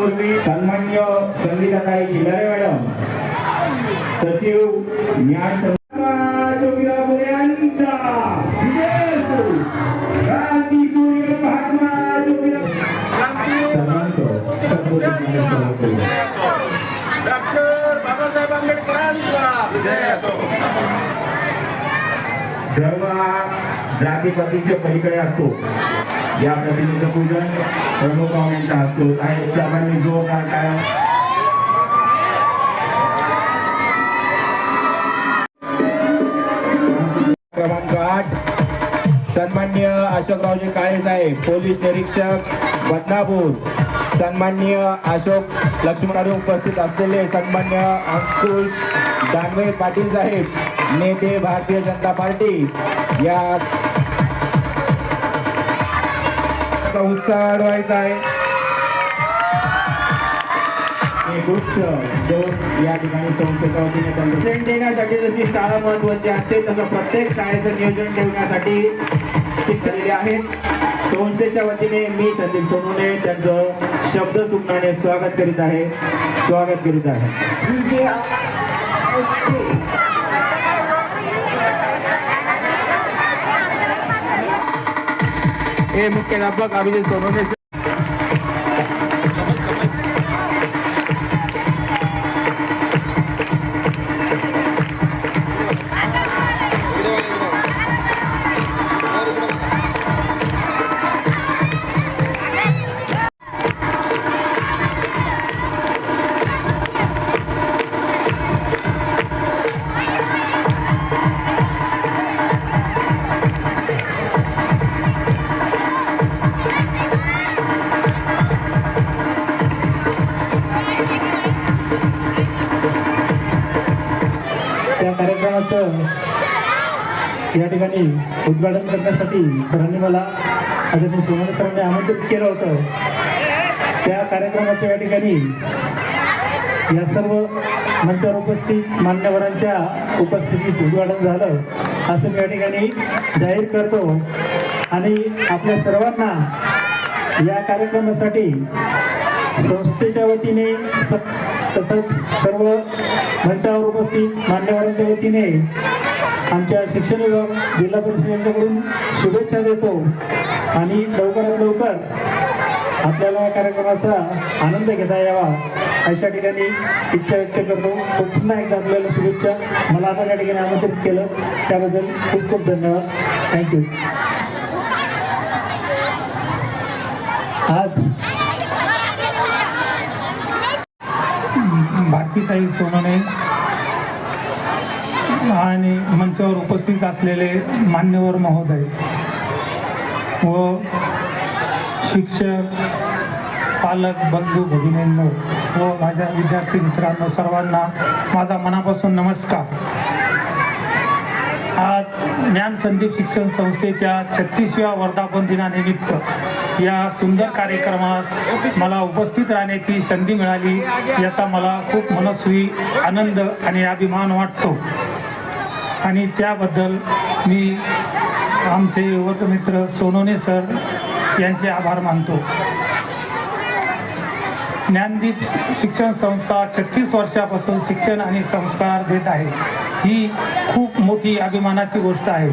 तत्पूर्वी सन्मान्य संगीताताई किल्लारे मॅडम सचिव ज्ञान संस्था जोगिराव गोरे यांचा विजय असो. क्रांतीसूर्य महात्मा जोगिराव सर्वांचं तत्पूर्वी ज्ञानेश्वर करूया. डॉक्टर बाबासाहेब आंबेडकरांचा विजय असो धर्म हा जातीपातीच्या पलीकडे असतो या प्रतिमेचं पूजन प्रमुख पाहुण्यांच्या हस्ते होत आहे सर्वांनी जोरदार काय क्रमांक आठ सन्मान्य अशोकरावजी काळे साहेब पोलीस निरीक्षक बदनापूर. सन्मान्य अशोक लक्ष्मणारे उपस्थित असलेले सन्मान्य अंकुश दानवे पाटील साहेब नेते भारतीय जनता पार्टी. या उत्साह वाढवायचा आहे. हे गुच्छ जो या ठिकाणी संस्थेच्या वतीने शिक्षण देण्यासाठी जशी शाळा महत्वाची असते तसं प्रत्येक शाळेचं नियोजन ठेवण्यासाठी शिक्षलेले आहेत. संस्थेच्या वतीने मी संदीप सोनूने त्यांचं शब्द सुमनाने स्वागत करीत आहे. स्वागत करीत आहे. हे मुख्याध्यापक अभिजित सोनवणे त्या या ठिकाणी उद्घाटन करण्यासाठी सरांनी मला आदरणीय सोमनाथ सरांनी आमंत्रित केलं होतं. त्या कार्यक्रमाच्या या ठिकाणी या सर्व मंचावर उपस्थित मान्यवरांच्या उपस्थितीत उद्घाटन झालं. असं मी या ठिकाणी जाहीर करतो. आणि आपल्या सर्वांना या कार्यक्रमासाठी संस्थेच्या वतीने तसंच सर्व मंचावर उपस्थित मान्यवरांच्या वतीने आमच्या शिक्षण विभाग जिल्हा परिषद यांच्याकडून शुभेच्छा देतो. आणि लवकरात लवकर आपल्याला या कार्यक्रमाचा आनंद घेता यावा अशा ठिकाणी इच्छा व्यक्त करतो. पुन्हा एकदा आपल्याला शुभेच्छा. मला आपण या ठिकाणी आमंत्रित केलं. त्याबद्दल खूप खूप धन्यवाद. थँक्यू आज भारतीताई नाही. आणि मंचावर उपस्थित असलेले मान्यवर महोदय व शिक्षक पालक बंधू भगिनींनो व माझ्या विद्यार्थी मित्रांनो सर्वांना माझा मनापासून नमस्कार. आज ज्ञान संदीप शिक्षण संस्थेच्या छत्तीसव्या वर्धापन दिनानिमित्त या सुंदर कार्यक्रमात मला उपस्थित राहण्याची संधी मिळाली याचा मला खूप मनस्वी आनंद आणि अभिमान वाटतो. आणि त्याबद्दल मी आमचे युवक मित्र सोनोने सर यांचे आभार मानतो. ज्ञानदीप शिक्षण संस्था छत्तीस वर्षापासून शिक्षण आणि संस्कार देत आहे. ही खूप मोठी अभिमानाची गोष्ट आहे.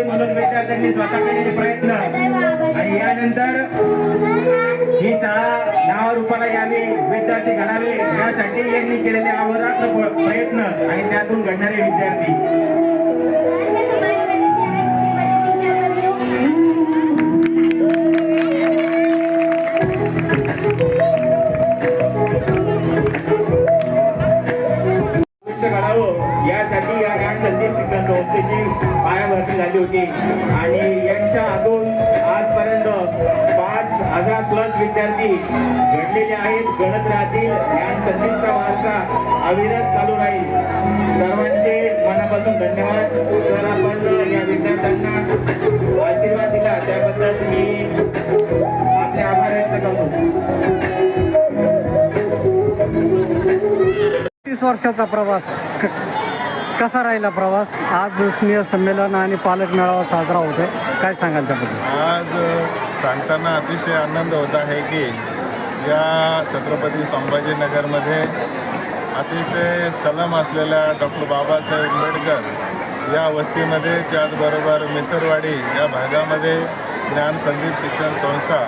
स्वयंशिस्त म्हणून विद्यार्थ्यांनी स्वतः केलेले प्रयत्न. आणि यानंतर ही शाळा नावारूपाला यावी विद्यार्थी घडावे यासाठी यांनी केलेले अहोरात्र प्रयत्न आणि त्यातून घडणारे विद्यार्थी. प्लस विद्यार्थी घडलेले आहेत. घडत राहतील. ज्ञान संधीचा वारसा अविरत चालू राहील. सर्वांचे मनापासून धन्यवाद. सर आपण या विद्यार्थ्यांना आशीर्वाद दिला. त्याबद्दल मी आपले आभार व्यक्त करतो. तीस वर्षाचा प्रवास. कसा राहिला प्रवास? आज स्नेह संमेलन आणि पालक मेळावा साजरा होतोय. काय सांगाल त्याबद्दल? आज सांगताना अतिशय आनंद होत आहे की या छत्रपती संभाजीनगरमध्ये अतिशय सलम असलेल्या डॉक्टर बाबासाहेब आंबेडकर या वस्तीमध्ये त्याचबरोबर मिसरवाडी या भागामध्ये ज्ञान संदीप शिक्षण संस्था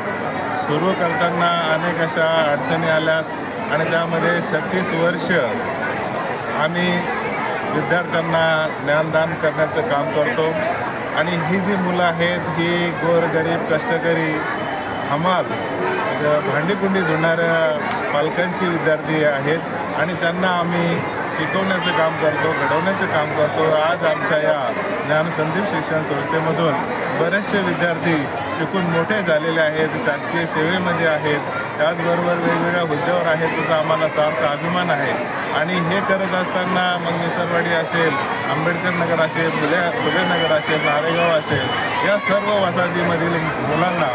सुरू करताना अनेक अशा अडचणी आल्यात आणि त्यामध्ये छत्तीस वर्ष आम्ही विद्यार्थ्यांना ज्ञानदान करण्याचं काम करतो. आणि ही जी मुलं आहेत ही गोरगरीब कष्टकरी हमाल भांडीकुंडी धुणाऱ्या पालकांची विद्यार्थी आहेत आणि त्यांना आम्ही शिकवण्याचं काम करतो घडवण्याचं काम करतो. आज आमच्या या ज्ञानसंदीप शिक्षण संस्थेमधून बरेचसे विद्यार्थी शिकून मोठे झालेले आहेत शासकीय सेवेमध्ये आहेत. त्याचबरोबर वेगवेगळ्या हुद्द्यावर आहेत त्याचा आम्हाला सार्थ अभिमान आहे. आणि हे करत असताना मग निसरवाडी असेल आंबेडकर नगर असेल फुले फुले नगर असेल नारेगाव असेल या सर्व वसाहतीमधील मुलांना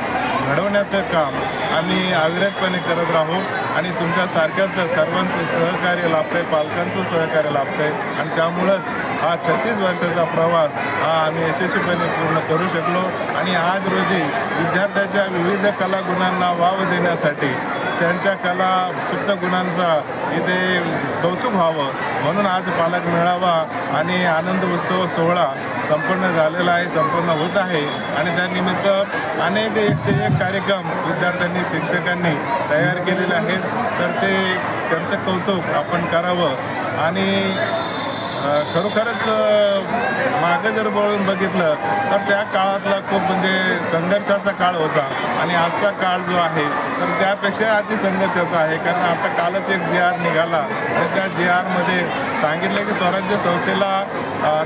घडवण्याचं काम आम्ही अविरतपणे करत राहू आणि तुमच्यासारख्यांचं सर्वांचं सहकार्य लाभतंय पालकांचं सहकार्य लाभतंय. आणि त्यामुळंच हा छत्तीस वर्षाचा प्रवास हा आम्ही यशस्वीपणे पूर्ण करू शकलो. आणि आज रोजी विद्यार्थ्याच्या विविध कलागुणांना वाव देण्यासाठी त्यांच्या कला सुप्त गुणांचा इथे कौतुक व्हावं. म्हणून आज पालक मेळावा आणि आनंद उत्सव सोहळा संपन्न झालेला आहे संपन्न होत आहे. आणि त्यानिमित्त अनेक एकशे एक कार्यक्रम विद्यार्थ्यांनी शिक्षकांनी तयार केलेले आहेत. तर ते त्यांचं कौतुक आपण करावं. आणि खरोखरच मागं जर वळून बघितलं तर त्या काळातला खूप म्हणजे संघर्षाचा काळ होता. आणि आजचा काळ जो आहे तर त्यापेक्षा आधी संघर्षाचा आहे. कारण आता कालच एक जी आर निघाला. तर त्या जी आरमध्ये सांगितलं की स्वराज्य संस्थेला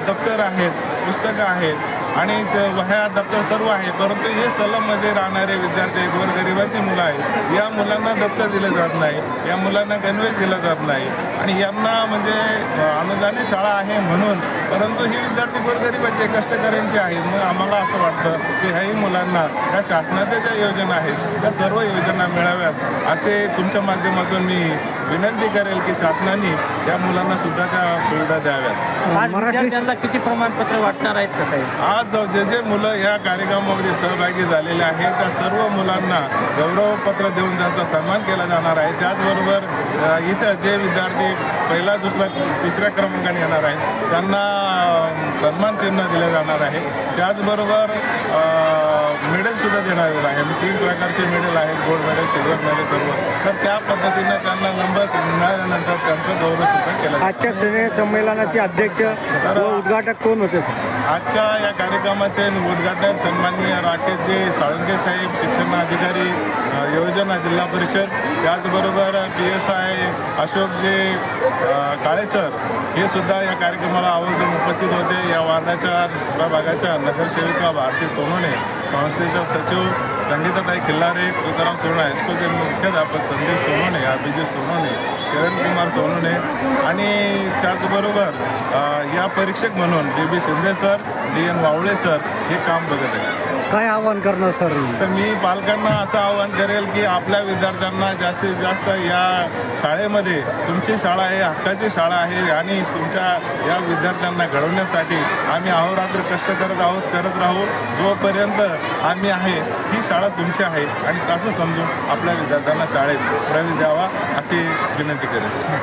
दप्तर आहेत पुस्तकं आहेत. आणि वह्या दप्तर सर्व आहे परंतु हे सलममध्ये राहणारे विद्यार्थी गोरगरिबाची मुलं आहेत. या मुलांना दप्तर दिलं जात नाही या मुलांना गणवेश दिला जात नाही. आणि यांना म्हणजे अनुदानित शाळा आहे म्हणून परंतु ही विद्यार्थी गोरगरिबाचे कष्टकऱ्यांचे आहेत मग आम्हाला असं वाटतं की ह्याही मुलांना या शासनाच्या ज्या योजना आहेत त्या सर्व योजना मिळाव्यात असे तुमच्या माध्यमातून मी विनंती करेल की शासनाने या मुलांना सुद्धा त्या सुविधा द्याव्यात. आज विद्यार्थ्यांना किती प्रमाणपत्र वाटणार आहेत का काही आज जे जे मुलं या कार्यक्रमामध्ये सहभागी झालेले आहेत त्या सर्व मुलांना गौरवपत्र देऊन त्यांचा सन्मान केला जाणार आहे. त्याचबरोबर इथं जे विद्यार्थी पहिला दुसरा तिसऱ्या क्रमांकाने येणार आहेत त्यांना सन्मान चिन्ह दिलं जाणार आहे. त्याचबरोबर मेडलसुद्धा देण्यात आहे. म्हणजे तीन प्रकारचे मेडल आहेत गोल्ड मेडल सिल्वर मेडल सर्व. तर त्या पद्धतीनं त्यांना नंबर मिळाल्यानंतर त्यांचा गौरवसुद्धा केला आजच्या संमेलनाचे अध्यक्ष व उद्घाटक कोण होते आजच्या या कार्यक्रमाचे उद्घाटक सन्माननीय राकेशजी साळुंके साहेब शिक्षण अधिकारी योजना जिल्हा परिषद त्याचबरोबर पी एस आय अशोकजी काळेसर काळे सर हे सुद्धा या कार्यक्रमाला आवर्जून उपस्थित होते. या वार्डाच्या भागाच्या नगरसेविका भारती सोनोने संस्थेच्या सचिव संगीताताई खिल्लारे तुकाराम सोनवणे हायस्कूलचे मुख्याध्यापक संदीप सोनवणे अभिजित सोनवणे किरण कुमार सोनवणे आणि त्याचबरोबर या परीक्षक म्हणून D B Shinde sir D N Wavale sir हे काम बघत आहे काय आव्हान करणार सर? तर मी पालकांना असं आवाहन करेल की आपल्या विद्यार्थ्यांना जास्तीत जास्त या शाळेमध्ये तुमची शाळा आहे हक्काची शाळा आहे आणि तुमच्या या विद्यार्थ्यांना घडवण्यासाठी आम्ही अहोरात्र कष्ट करत आहोत करत राहू. जोपर्यंत आम्ही आहे ही शाळा तुमची आहे आणि तसं समजून आपल्या विद्यार्थ्यांना शाळेत प्रवेश द्यावा अशी विनंती करेल